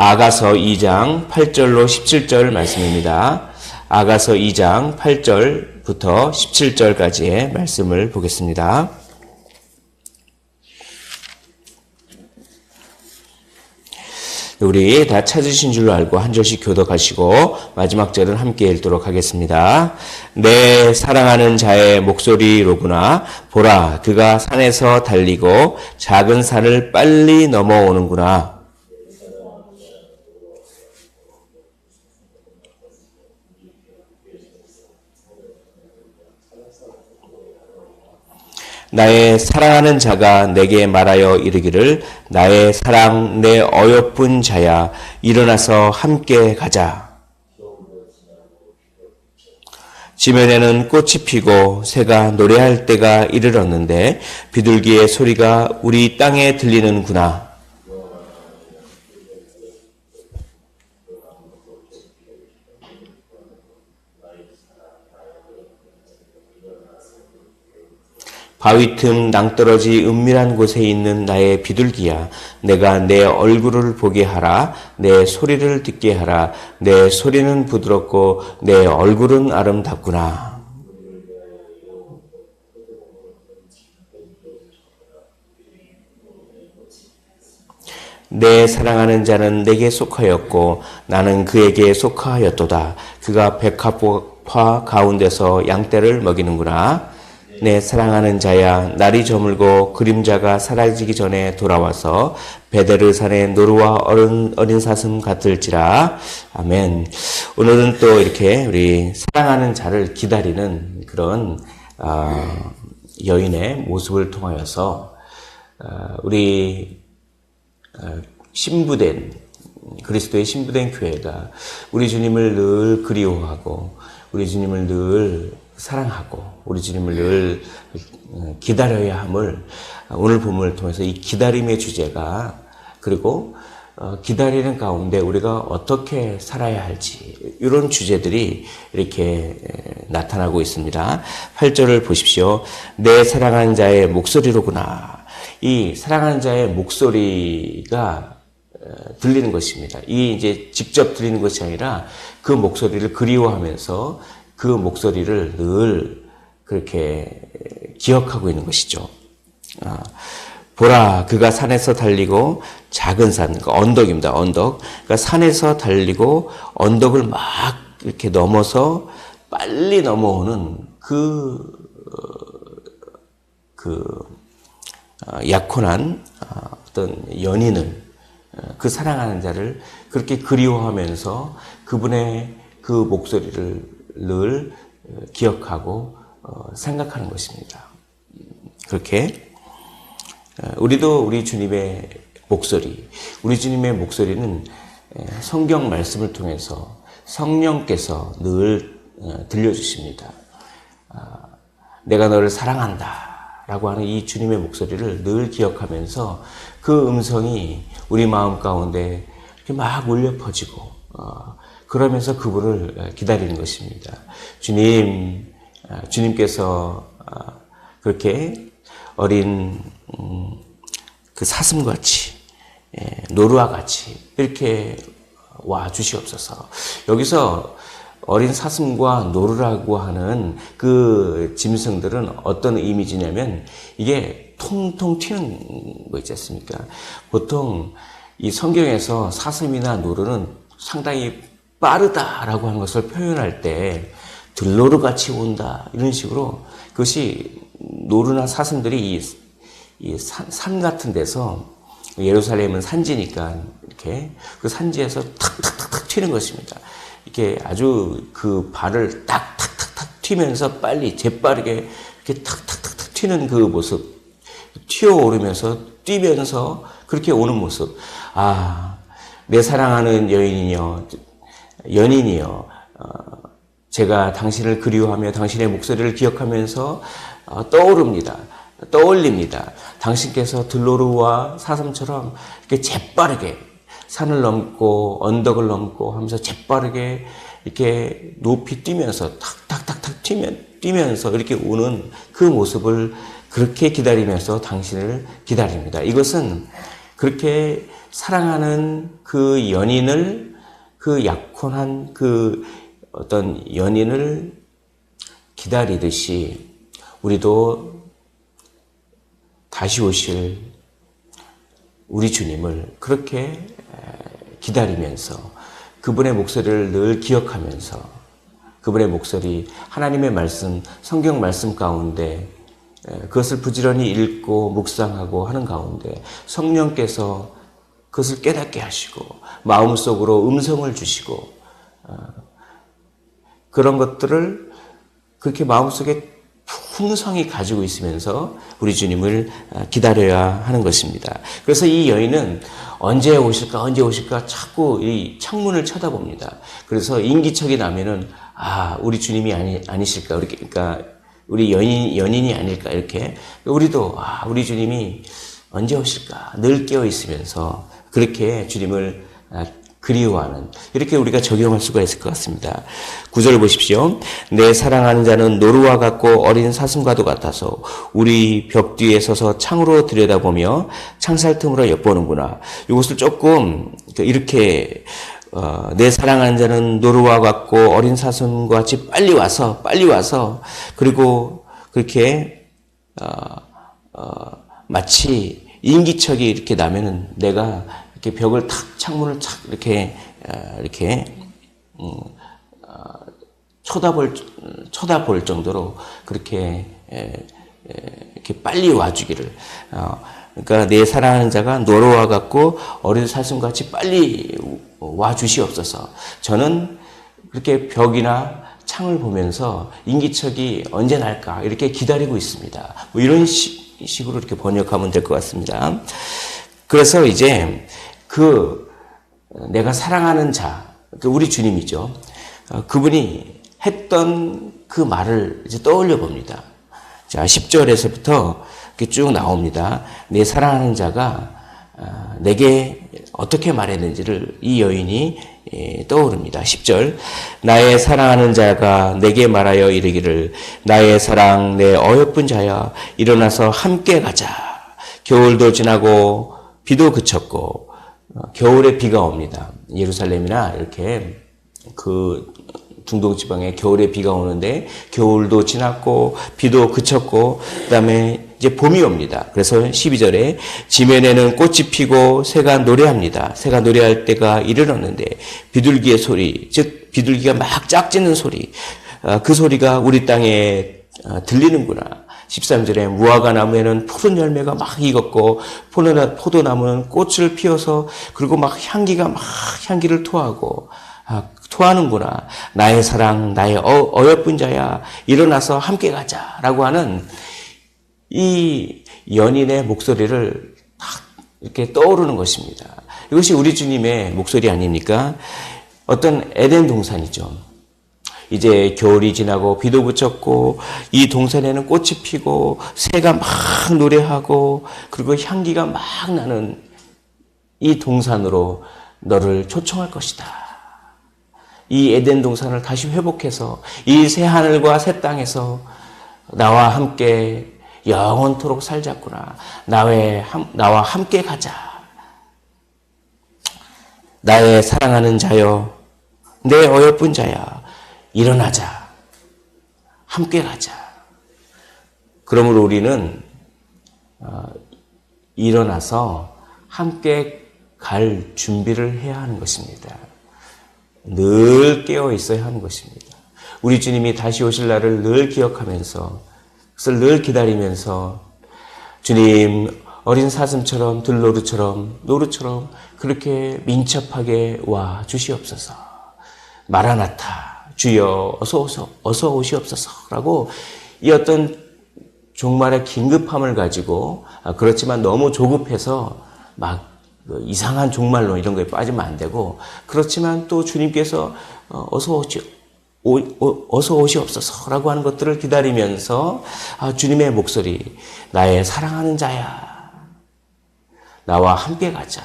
아가서 2장 8절로 17절 말씀입니다. 아가서 2장 8절부터 17절까지의 말씀을 보겠습니다. 우리 다 찾으신 줄로 알고 한 절씩 교독하시고 마지막 절은 함께 읽도록 하겠습니다. 내 사랑하는 자의 목소리로구나. 보라, 그가 산에서 달리고 작은 산을 빨리 넘어오는구나. 나의 사랑하는 자가 내게 말하여 이르기를 나의 사랑 내 어여쁜 자야 일어나서 함께 가자. 지면에는 꽃이 피고 새가 노래할 때가 이르렀는데 비둘기의 소리가 우리 땅에 들리는구나. 바위 틈 낭떠러지 은밀한 곳에 있는 나의 비둘기야. 내가 내 얼굴을 보게 하라. 내 소리를 듣게 하라. 내 소리는 부드럽고 내 얼굴은 아름답구나. 내 사랑하는 자는 내게 속하였고 나는 그에게 속하였도다. 그가 백합화 가운데서 양떼를 먹이는구나. 내 사랑하는 자야 날이 저물고 그림자가 사라지기 전에 돌아와서 베데르 산의 노루와 어린, 어린 사슴 같을지라. 아멘. 오늘은 또 이렇게 우리 사랑하는 자를 기다리는 그런 어, 여인의 모습을 통하여서 어, 우리 어, 신부된 그리스도의 신부된 교회가 우리 주님을 늘 그리워하고 우리 주님을 늘 사랑하고 우리 주님을 늘 기다려야 함을 오늘 본문을 통해서 이 기다림의 주제가 그리고 어, 기다리는 가운데 우리가 어떻게 살아야 할지 이런 주제들이 이렇게 나타나고 있습니다. 8절을 보십시오. 내 사랑하는 자의 목소리로구나. 이 사랑하는 자의 목소리가 들리는 것입니다. 이 이제 직접 들리는 것이 아니라 그 목소리를 그리워하면서 그 목소리를 늘 그렇게 기억하고 있는 것이죠. 아, 보라, 그가 산에서 달리고 작은 산, 그러니까 언덕입니다. 언덕. 그러니까 산에서 달리고 언덕을 막 이렇게 넘어서 빨리 넘어오는 그, 그, 어, 약혼한 어, 어떤 연인을, 어, 그 사랑하는 자를 그렇게 그리워하면서 그분의 그 목소리를 늘 기억하고 어, 생각하는 것입니다. 그렇게 어, 우리도 우리 주님의 목소리, 우리 주님의 목소리는 성경 말씀을 통해서 성령께서 늘 어, 들려주십니다. 아, 내가 너를 사랑한다. 라고 하는 이 주님의 목소리를 늘 기억하면서 그 음성이 우리 마음 가운데 막 울려 퍼지고, 그러면서 그분을 기다리는 것입니다. 주님, 아, 주님께서 아, 그렇게 어린 음, 그 사슴같이 예, 노루와 같이 이렇게 와 주시옵소서. 여기서 어린 사슴과 노루라고 하는 그 짐승들은 어떤 이미지냐면 이게 통통 튀는 거 있지 않습니까? 보통 이 성경에서 사슴이나 노루는 상당히 빠르다라고 하는 것을 표현할 때 들로르 같이 온다 이런 식으로 그것이 노르나 사슴들이 이, 이 산, 산 같은 데서 예루살렘은 산지니까 이렇게 그 산지에서 탁탁탁탁 튀는 것입니다. 이렇게 아주 그 발을 딱탁탁탁 튀면서 빨리 재빠르게 이렇게 탁탁탁탁 튀는 그 모습 튀어 오르면서 뛰면서 그렇게 오는 모습 아 내 사랑하는 여인이여 연인이요. 어, 제가 당신을 그리워하며 당신의 목소리를 기억하면서 어, 떠오릅니다. 떠올립니다. 당신께서 들로르와 사슴처럼 이렇게 재빠르게 산을 넘고 언덕을 넘고 하면서 재빠르게 이렇게 높이 뛰면서 탁탁탁탁 뛰면, 뛰면서 이렇게 오는 그 모습을 그렇게 기다리면서 당신을 기다립니다. 이것은 그렇게 사랑하는 그 연인을 그 약혼한 그 어떤 연인을 기다리듯이 우리도 다시 오실 우리 주님을 그렇게 기다리면서 그분의 목소리를 늘 기억하면서 그분의 목소리, 하나님의 말씀, 성경 말씀 가운데 그것을 부지런히 읽고 묵상하고 하는 가운데 성령께서 그것을 깨닫게 하시고 마음속으로 음성을 주시고 어, 그런 것들을 그렇게 마음속에 풍성히 가지고 있으면서 우리 주님을 어, 기다려야 하는 것입니다. 그래서 이 여인은 언제 오실까, 언제 오실까 자꾸 이 창문을 쳐다봅니다. 그래서 인기척이 나면은 아, 우리 주님이 아니, 아니실까, 이렇게, 그러니까 우리 연인, 연인이 아닐까, 이렇게. 우리도, 아, 우리 주님이 언제 오실까, 늘 깨어 있으면서 그렇게 주님을 아, 그리워하는 이렇게 우리가 적용할 수가 있을 것 같습니다. 구절을 보십시오. 내 사랑하는 자는 노루와 같고 어린 사슴과도 같아서 우리 벽 뒤에 서서 창으로 들여다보며 창살 틈으로 엿보는구나. 이것을 조금 이렇게 어, 내 사랑하는 자는 노루와 같고 어린 사슴과 같이 빨리 와서 빨리 와서 그리고 그렇게 어, 어, 마치 인기척이 이렇게 나면은 내가 이렇게 벽을 탁 창문을 탁 이렇게 어, 이렇게 음, 어, 쳐다볼 쳐다볼 정도로 그렇게 이렇게 빨리 와주기를. 어, 그러니까 내 사랑하는 자가 노로와 같고 어린 사슴같이 빨리 와 주시옵소서. 저는 그렇게 벽이나 창을 보면서 인기척이 언제 날까 이렇게 기다리고 있습니다. 뭐 이런 시, 식으로 이렇게 번역하면 될 것 같습니다. 그래서 이제 그 내가 사랑하는 자, 그 우리 주님이죠. 어, 그분이 했던 그 말을 이제 떠올려 봅니다. 자, 10절에서부터 이렇게 쭉 나옵니다. 내 사랑하는 자가 어, 내게 어떻게 말했는지를 이 여인이 예, 떠오릅니다. 10절. 나의 사랑하는 자가 내게 말하여 이르기를 나의 사랑 내 어여쁜 자야 일어나서 함께 가자. 겨울도 지나고 비도 그쳤고 어, 겨울에 비가 옵니다. 예루살렘이나 이렇게 그 중동 지방에 겨울에 비가 오는데 겨울도 지났고 비도 그쳤고 그다음에 이제 봄이 옵니다. 그래서 12절에 지면에는 꽃이 피고 새가 노래합니다. 새가 노래할 때가 이르렀는데 비둘기의 소리, 즉 비둘기가 막 짝짓는 소리, 어, 그 소리가 우리 땅에 어, 들리는구나. 13절에 무화과 나무에는 푸른 열매가 막 익었고 포도나무는 꽃을 피워서 그리고 막 향기가 막 향기를 토하고 아, 토하는구나. 나의 사랑, 나의 어, 어여쁜 자야. 일어나서 함께 가자라고 하는 이 연인의 목소리를 딱 이렇게 떠오르는 것입니다. 이것이 우리 주님의 목소리 아닙니까? 어떤 에덴 동산이죠. 이제 겨울이 지나고 비도 그쳤고 이 동산에는 꽃이 피고 새가 막 노래하고 그리고 향기가 막 나는 이 동산으로 너를 초청할 것이다. 이 에덴 동산을 다시 회복해서 이 새 하늘과 새 땅에서 나와 함께 영원토록 살자꾸나. 나와 함께 가자. 나의 사랑하는 자여, 내 어여쁜 자야. 일어나자. 함께 가자. 그러므로 우리는 어, 일어나서 함께 갈 준비를 해야 하는 것입니다. 늘 깨어 있어야 하는 것입니다. 우리 주님이 다시 오실 날을 늘 기억하면서 그것을 늘 기다리면서 주님 어린 사슴처럼 들노루처럼 노루처럼 그렇게 민첩하게 와 주시옵소서. 마라나타 주여 어서 오소 어서 오시옵소서라고 이 어떤 종말의 긴급함을 가지고 아, 그렇지만 너무 조급해서 막그 이상한 종말론 이런 거에 빠지면 안 되고 그렇지만 또 주님께서 어, 어서 오시 오, 오, 어서 오시옵소서라고 하는 것들을 기다리면서 아, 주님의 목소리 나의 사랑하는 자야 나와 함께 가자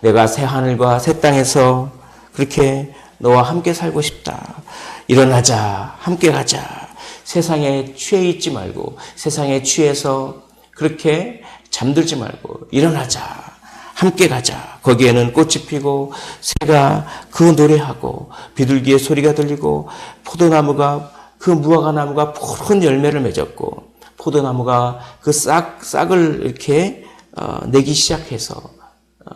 내가 새 하늘과 새 땅에서 그렇게 너와 함께 살고 싶다. 일어나자. 함께 가자. 세상에 취해 있지 말고 세상에 취해서 그렇게 잠들지 말고 일어나자. 함께 가자. 거기에는 꽃이 피고 새가 그 노래하고 비둘기의 소리가 들리고 포도나무가 그 무화과 나무가 푸른 열매를 맺었고 포도나무가 그 싹 싹을 이렇게 어, 내기 시작해서 어,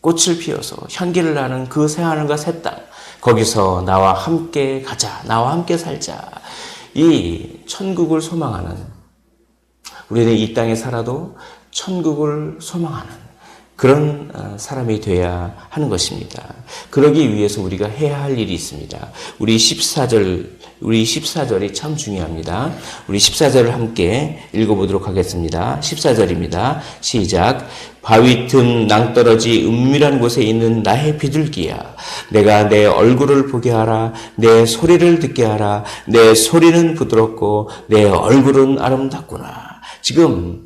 꽃을 피워서 향기를 나는 그 새하늘과 새 땅 거기서 나와 함께 가자 나와 함께 살자 이 천국을 소망하는 우리는 이 땅에 살아도 천국을 소망하는 그런 어, 사람이 돼야 하는 것입니다. 그러기 위해서 우리가 해야 할 일이 있습니다. 우리 14절, 우리 14절이 참 중요합니다. 우리 14절을 함께 읽어보도록 하겠습니다. 14절입니다. 시작. 바위 틈 낭떠러지 은밀한 곳에 있는 나의 비둘기야. 내가 내 얼굴을 보게 하라. 내 소리를 듣게 하라. 내 소리는 부드럽고 내 얼굴은 아름답구나. 지금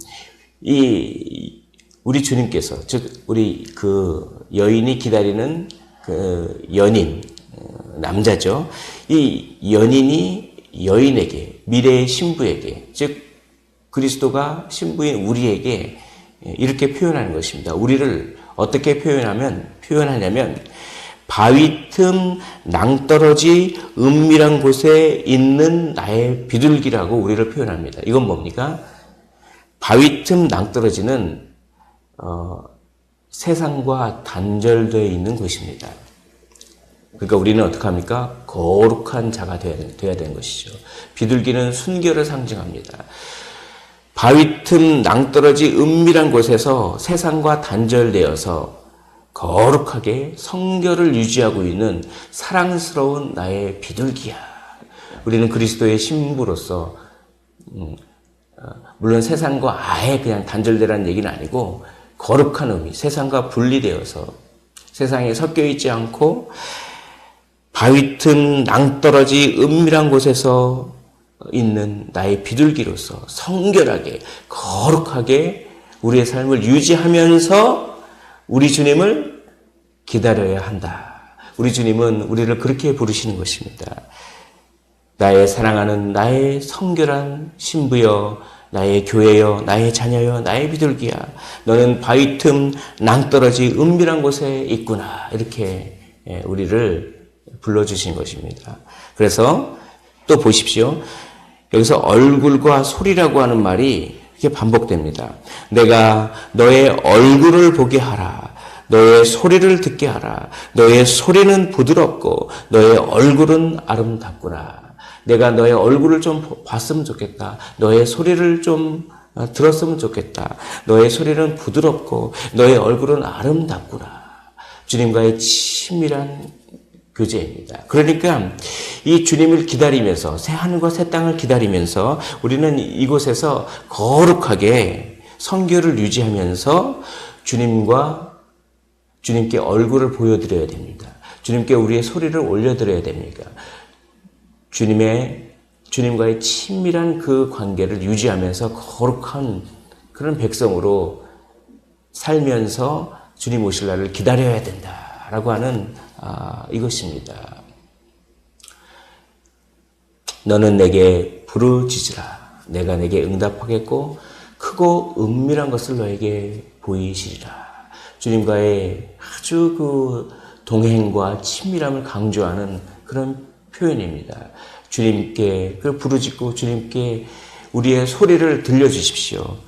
이 우리 주님께서 즉 우리 그 여인이 기다리는 그 연인 어, 남자죠. 이 연인이 여인에게 미래의 신부에게 즉 그리스도가 신부인 우리에게 이렇게 표현하는 것입니다. 우리를 어떻게 표현하면 표현하냐면 바위 틈 낭떠러지 은밀한 곳에 있는 나의 비둘기라고 우리를 표현합니다. 이건 뭡니까? 바위 틈 낭떠러지는 어, 세상과 단절되어 있는 곳입니다. 그러니까 우리는 어떻게 합니까? 거룩한 자가 되어야, 되어야 되는 것이죠. 비둘기는 순결을 상징합니다. 바위 틈 낭떠러지 은밀한 곳에서 세상과 단절되어서 거룩하게 성결을 유지하고 있는 사랑스러운 나의 비둘기야. 우리는 그리스도의 신부로서 음, 어, 물론 세상과 아예 그냥 단절되라는 얘기는 아니고 거룩한 의미, 세상과 분리되어서 세상에 섞여 있지 않고 바위 틈 낭떠러지 은밀한 곳에서 있는 나의 비둘기로서 성결하게 거룩하게 우리의 삶을 유지하면서 우리 주님을 기다려야 한다. 우리 주님은 우리를 그렇게 부르시는 것입니다. 나의 사랑하는 나의 성결한 신부여 나의 교회여, 나의 자녀여, 나의 비둘기야. 너는 바위 틈 낭떠러지 은밀한 곳에 있구나. 이렇게 예, 우리를 불러주신 것입니다. 그래서 또 보십시오. 여기서 얼굴과 소리라고 하는 말이 이렇게 반복됩니다. 내가 너의 얼굴을 보게 하라. 너의 소리를 듣게 하라. 너의 소리는 부드럽고 너의 얼굴은 아름답구나. 내가 너의 얼굴을 좀 봤으면 좋겠다. 너의 소리를 좀 어, 들었으면 좋겠다. 너의 소리는 부드럽고 너의 얼굴은 아름답구나. 주님과의 친밀한 교제입니다. 그러니까 이 주님을 기다리면서 새 하늘과 새 땅을 기다리면서 우리는 이곳에서 거룩하게 성결을 유지하면서 주님과 주님께 얼굴을 보여드려야 됩니다. 주님께 우리의 소리를 올려드려야 됩니다. 주님의 주님과의 친밀한 그 관계를 유지하면서 거룩한 그런 백성으로 살면서 주님 오실 날을 기다려야 된다라고 하는 아, 이것입니다. 너는 내게 부르짖으라. 내가 내게 응답하겠고 크고 은밀한 것을 너에게 보이시리라. 주님과의 아주 그 동행과 친밀함을 강조하는 그런 표현입니다. 주님께 그 부르짖고 주님께 우리의 소리를 들려주십시오.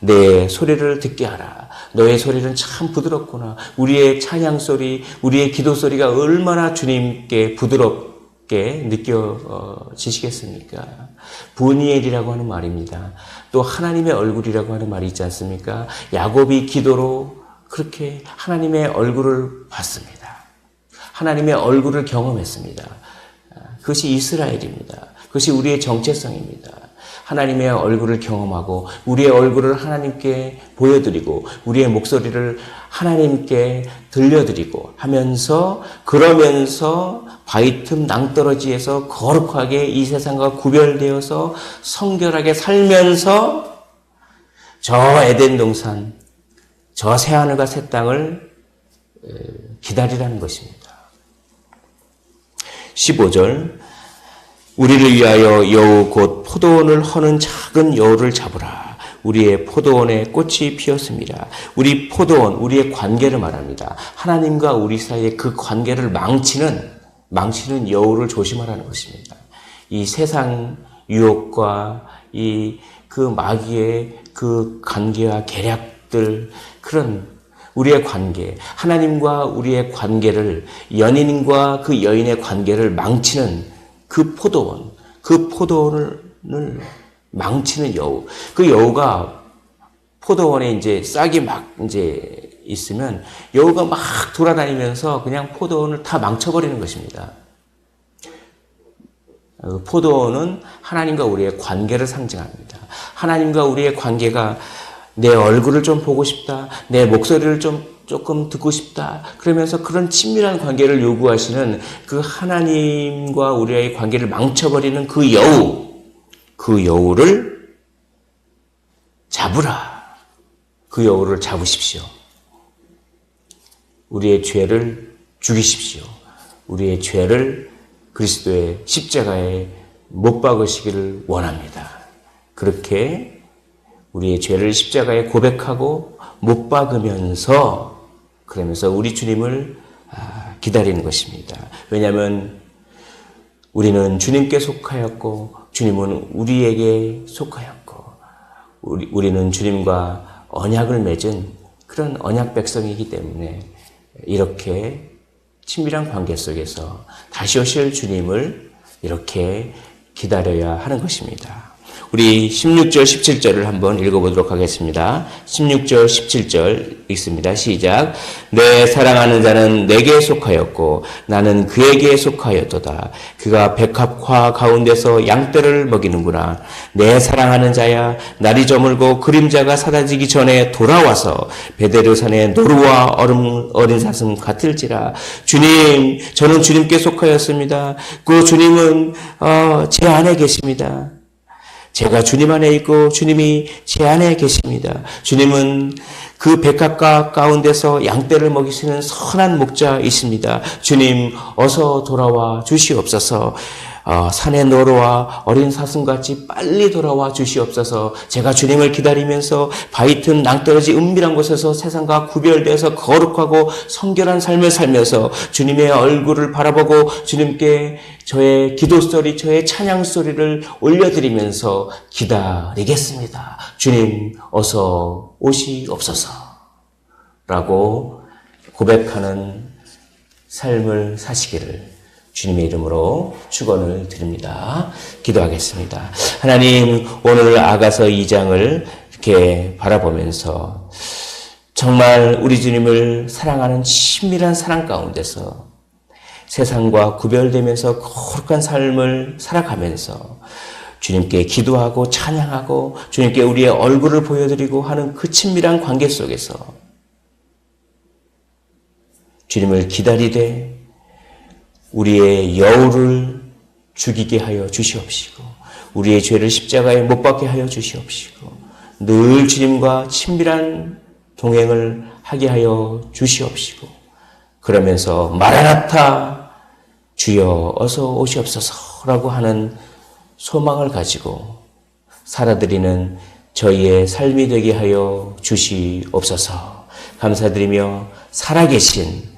내 소리를 듣게 하라. 너의 소리는 참 부드럽구나. 우리의 찬양 소리, 우리의 기도 소리가 얼마나 주님께 부드럽게 느껴지시겠습니까? 부니엘이라고 하는 말입니다. 또 하나님의 얼굴이라고 하는 말이 있지 않습니까? 야곱이 기도로 그렇게 하나님의 얼굴을 봤습니다. 하나님의 얼굴을 경험했습니다. 그것이 이스라엘입니다. 그것이 우리의 정체성입니다. 하나님의 얼굴을 경험하고 우리의 얼굴을 하나님께 보여드리고 우리의 목소리를 하나님께 들려드리고 하면서 그러면서 바위틈 낭떠러지에서 거룩하게 이 세상과 구별되어서 성결하게 살면서 저 에덴 동산 저 새하늘과 새 땅을 기다리라는 것입니다. 15절 우리를 위하여 여우 곧 포도원을 허는 작은 여우를 잡으라. 우리의 포도원에 꽃이 피었습니다. 우리 포도원, 우리의 관계를 말합니다. 하나님과 우리 사이의 그 관계를 망치는, 망치는 여우를 조심하라는 것입니다. 이 세상 유혹과 이 그 마귀의 그 관계와 계략들, 그런 우리의 관계, 하나님과 우리의 관계를, 연인과 그 여인의 관계를 망치는 그 포도원, 그 포도원을 망치는 여우. 그 여우가 포도원에 이제 싹이 막 이제 있으면 여우가 막 돌아다니면서 그냥 포도원을 다 망쳐버리는 것입니다. 그 포도원은 하나님과 우리의 관계를 상징합니다. 하나님과 우리의 관계가 내 얼굴을 좀 보고 싶다. 내 목소리를 좀 조금 듣고 싶다. 그러면서 그런 친밀한 관계를 요구하시는 그 하나님과 우리의 관계를 망쳐버리는 그 여우. 그 여우를 잡으라. 그 여우를 잡으십시오. 우리의 죄를 죽이십시오. 우리의 죄를 그리스도의 십자가에 못 박으시기를 원합니다. 그렇게 우리의 죄를 십자가에 고백하고 못 박으면서 그러면서 우리 주님을 아, 기다리는 것입니다. 왜냐하면 우리는 주님께 속하였고 주님은 우리에게 속하였고 우리, 우리는 주님과 언약을 맺은 그런 언약 백성이기 때문에 이렇게 친밀한 관계 속에서 다시 오실 주님을 이렇게 기다려야 하는 것입니다. 우리 16절, 17절을 한번 읽어보도록 하겠습니다. 16절, 17절 읽습니다. 시작. 내 사랑하는 자는 내게 속하였고 나는 그에게 속하였도다. 그가 백합화 가운데서 양떼를 먹이는구나. 내 사랑하는 자야 날이 저물고 그림자가 사라지기 전에 돌아와서 베데르산의 노루와 얼음 어린 사슴 같을지라. 주님, 저는 주님께 속하였습니다. 그 주님은 어, 제 안에 계십니다. 제가 주님 안에 있고 주님이 제 안에 계십니다. 주님은 그 백합가 가운데서 양떼를 먹이시는 선한 목자이십니다. 주님 어서 돌아와 주시옵소서. 어, 산의 노루와 어린 사슴같이 빨리 돌아와 주시옵소서. 제가 주님을 기다리면서 바위튼 낭떠러지 은밀한 곳에서 세상과 구별되어서 거룩하고 성결한 삶을 살면서 주님의 얼굴을 바라보고 주님께 저의 기도 소리, 저의 찬양 소리를 올려드리면서 기다리겠습니다. 주님 어서 오시옵소서. 라고 고백하는 삶을 사시기를 주님의 이름으로 축원을 드립니다. 기도하겠습니다. 하나님 오늘 아가서 2장을 이렇게 바라보면서 정말 우리 주님을 사랑하는 친밀한 사랑 가운데서 세상과 구별되면서 거룩한 삶을 살아가면서 주님께 기도하고 찬양하고 주님께 우리의 얼굴을 보여드리고 하는 그 친밀한 관계 속에서 주님을 기다리되 우리의 여우를 죽이게 하여 주시옵시고 우리의 죄를 십자가에 못 박게 하여 주시옵시고 늘 주님과 친밀한 동행을 하게 하여 주시옵시고 그러면서 마라나타 주여 어서 오시옵소서라고 하는 소망을 가지고 살아드리는 저희의 삶이 되게 하여 주시옵소서. 감사드리며 살아계신